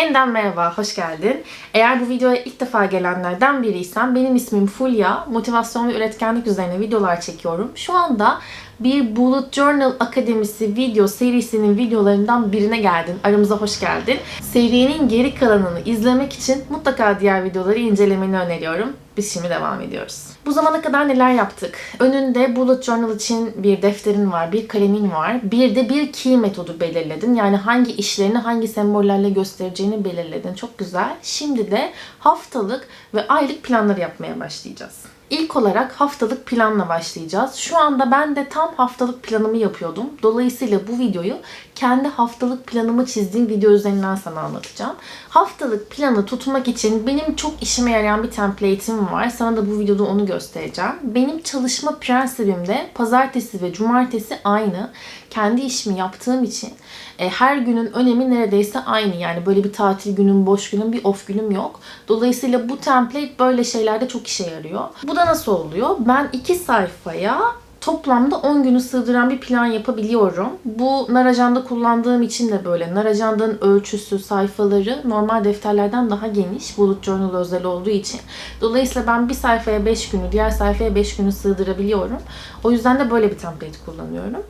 Yeniden merhaba, hoş geldin. Eğer bu videoya ilk defa gelenlerden biriysen benim ismim Fulya. Motivasyon ve üretkenlik üzerine videolar çekiyorum. Şu anda bir Bullet Journal Akademisi video serisinin videolarından birine geldin. Aramıza hoş geldin. Serinin geri kalanını izlemek için mutlaka diğer videoları incelemeni öneriyorum. Biz şimdi devam ediyoruz. Bu zamana kadar neler yaptık? Önünde Bullet Journal için bir defterin var, bir kalemin var. Bir de bir key metodu belirledin. Yani hangi işlerini hangi sembollerle göstereceğini belirledin. Çok güzel. Şimdi de haftalık ve aylık planları yapmaya başlayacağız. İlk olarak haftalık planla başlayacağız. Şu anda ben de tam haftalık planımı yapıyordum. Dolayısıyla bu videoyu kendi haftalık planımı çizdiğim video üzerinden sana anlatacağım. Haftalık planı tutmak için benim çok işime yarayan bir template'im var. Sana da bu videoda onu göstereceğim. Benim çalışma prensibim de pazartesi ve cumartesi aynı. Kendi işimi yaptığım için e, her günün önemi neredeyse aynı. Yani böyle bir tatil günüm, boş günüm, bir off günüm yok. Dolayısıyla bu template böyle şeylerde çok işe yarıyor. Bu da nasıl oluyor? Ben iki sayfaya toplamda 10 günü sığdıran bir plan yapabiliyorum. Bu Narajanda kullandığım için de böyle. Narajanda'nın ölçüsü, sayfaları normal defterlerden daha geniş. Bullet Journal özel olduğu için. Dolayısıyla ben bir sayfaya 5 günü, diğer sayfaya 5 günü sığdırabiliyorum. O yüzden de böyle bir template kullanıyorum.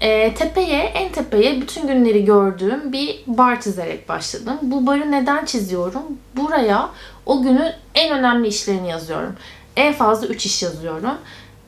Ee, tepeye, en tepeye bütün günleri gördüğüm bir bar çizerek başladım. Bu barı neden çiziyorum? Buraya o günün en önemli işlerini yazıyorum. En fazla 3 iş yazıyorum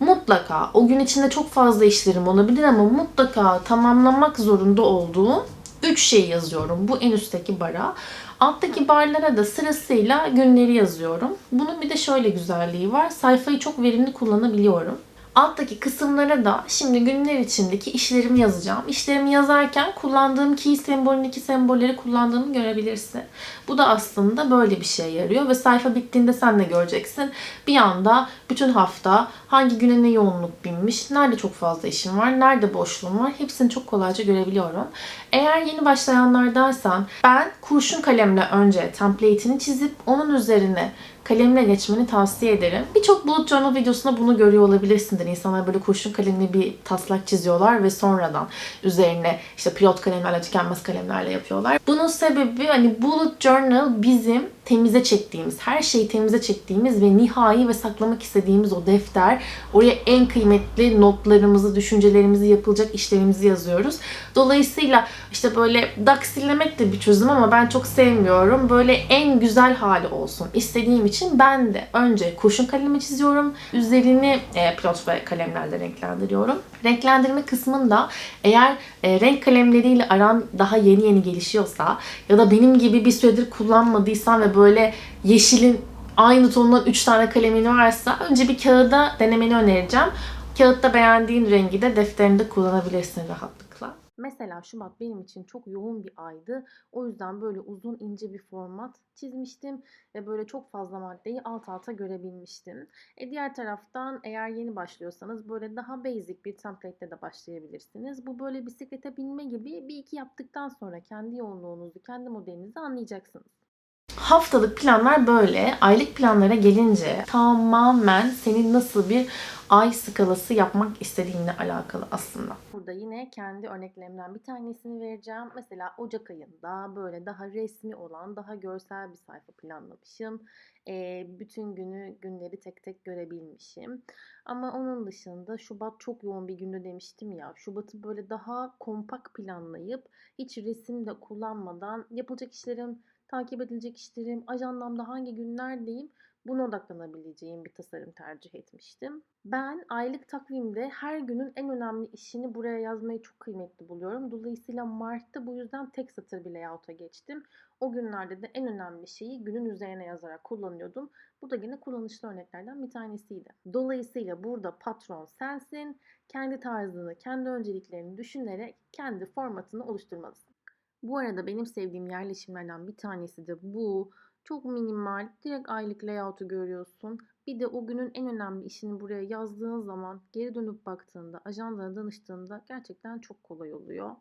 mutlaka o gün içinde çok fazla işlerim olabilir ama mutlaka tamamlamak zorunda olduğum 3 şey yazıyorum bu en üstteki bara. Alttaki barlara da sırasıyla günleri yazıyorum. Bunun bir de şöyle güzelliği var. Sayfayı çok verimli kullanabiliyorum. Alttaki kısımlara da şimdi günler içindeki işlerimi yazacağım. İşlerimi yazarken kullandığım key sembolündeki sembolleri kullandığımı görebilirsin. Bu da aslında böyle bir şey yarıyor ve sayfa bittiğinde sen de göreceksin. Bir anda bütün hafta hangi güne ne yoğunluk binmiş, nerede çok fazla işim var, nerede boşluğum var hepsini çok kolayca görebiliyorum. Eğer yeni başlayanlardansan ben kurşun kalemle önce template'ini çizip onun üzerine kalemle geçmeni tavsiye ederim. Birçok bullet journal videosunda bunu görüyor olabilirsindir. İnsanlar böyle kurşun kalemle bir taslak çiziyorlar ve sonradan üzerine işte pilot kalemlerle, tükenmez kalemlerle yapıyorlar. Bunun sebebi hani bullet journal bizim temize çektiğimiz, her şeyi temize çektiğimiz ve nihai ve saklamak istediğimiz o defter. Oraya en kıymetli notlarımızı, düşüncelerimizi, yapılacak işlerimizi yazıyoruz. Dolayısıyla işte böyle daksillemek de bir çözüm ama ben çok sevmiyorum. Böyle en güzel hali olsun istediğim için ben de önce kurşun kalemi çiziyorum. Üzerini e, pilot ve kalemlerle renklendiriyorum. Renklendirme kısmında eğer e, renk kalemleriyle aran daha yeni yeni gelişiyorsa ya da benim gibi bir süredir kullanmadıysan ve böyle yeşilin aynı tonundan 3 tane kalemin varsa önce bir kağıda denemeni önereceğim. Kağıtta beğendiğin rengi de defterinde kullanabilirsin rahatlıkla. Mesela Şubat benim için çok yoğun bir aydı. O yüzden böyle uzun ince bir format çizmiştim ve böyle çok fazla maddeyi alt alta görebilmiştim. E diğer taraftan eğer yeni başlıyorsanız böyle daha basic bir template'le de başlayabilirsiniz. Bu böyle bisiklete binme gibi bir iki yaptıktan sonra kendi yoğunluğunuzu, kendi modelinizi anlayacaksınız. Haftalık planlar böyle. Aylık planlara gelince tamamen senin nasıl bir ay skalası yapmak istediğinle alakalı aslında. Burada yine kendi örneklerimden bir tanesini vereceğim. Mesela Ocak ayında böyle daha resmi olan, daha görsel bir sayfa planlamışım. Ee, bütün günü, günleri tek tek görebilmişim. Ama onun dışında Şubat çok yoğun bir günde demiştim ya. Şubat'ı böyle daha kompak planlayıp hiç resim de kullanmadan yapılacak işlerim takip edilecek işlerim, ajandamda hangi günlerdeyim buna odaklanabileceğim bir tasarım tercih etmiştim. Ben aylık takvimde her günün en önemli işini buraya yazmayı çok kıymetli buluyorum. Dolayısıyla Mart'ta bu yüzden tek satır bir layout'a geçtim. O günlerde de en önemli şeyi günün üzerine yazarak kullanıyordum. Bu da yine kullanışlı örneklerden bir tanesiydi. Dolayısıyla burada patron sensin. Kendi tarzını, kendi önceliklerini düşünerek kendi formatını oluşturmalısın. Bu arada benim sevdiğim yerleşimlerden bir tanesi de bu. Çok minimal. Direkt aylık layout'u görüyorsun. Bir de o günün en önemli işini buraya yazdığın zaman geri dönüp baktığında, ajandana danıştığında gerçekten çok kolay oluyor.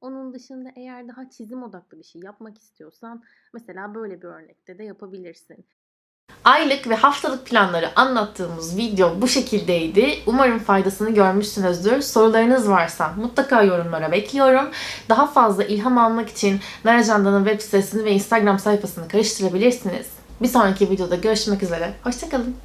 Onun dışında eğer daha çizim odaklı bir şey yapmak istiyorsan mesela böyle bir örnekte de yapabilirsin. Aylık ve haftalık planları anlattığımız video bu şekildeydi. Umarım faydasını görmüşsünüzdür. Sorularınız varsa mutlaka yorumlara bekliyorum. Daha fazla ilham almak için Narajanda'nın web sitesini ve Instagram sayfasını karıştırabilirsiniz. Bir sonraki videoda görüşmek üzere. Hoşçakalın.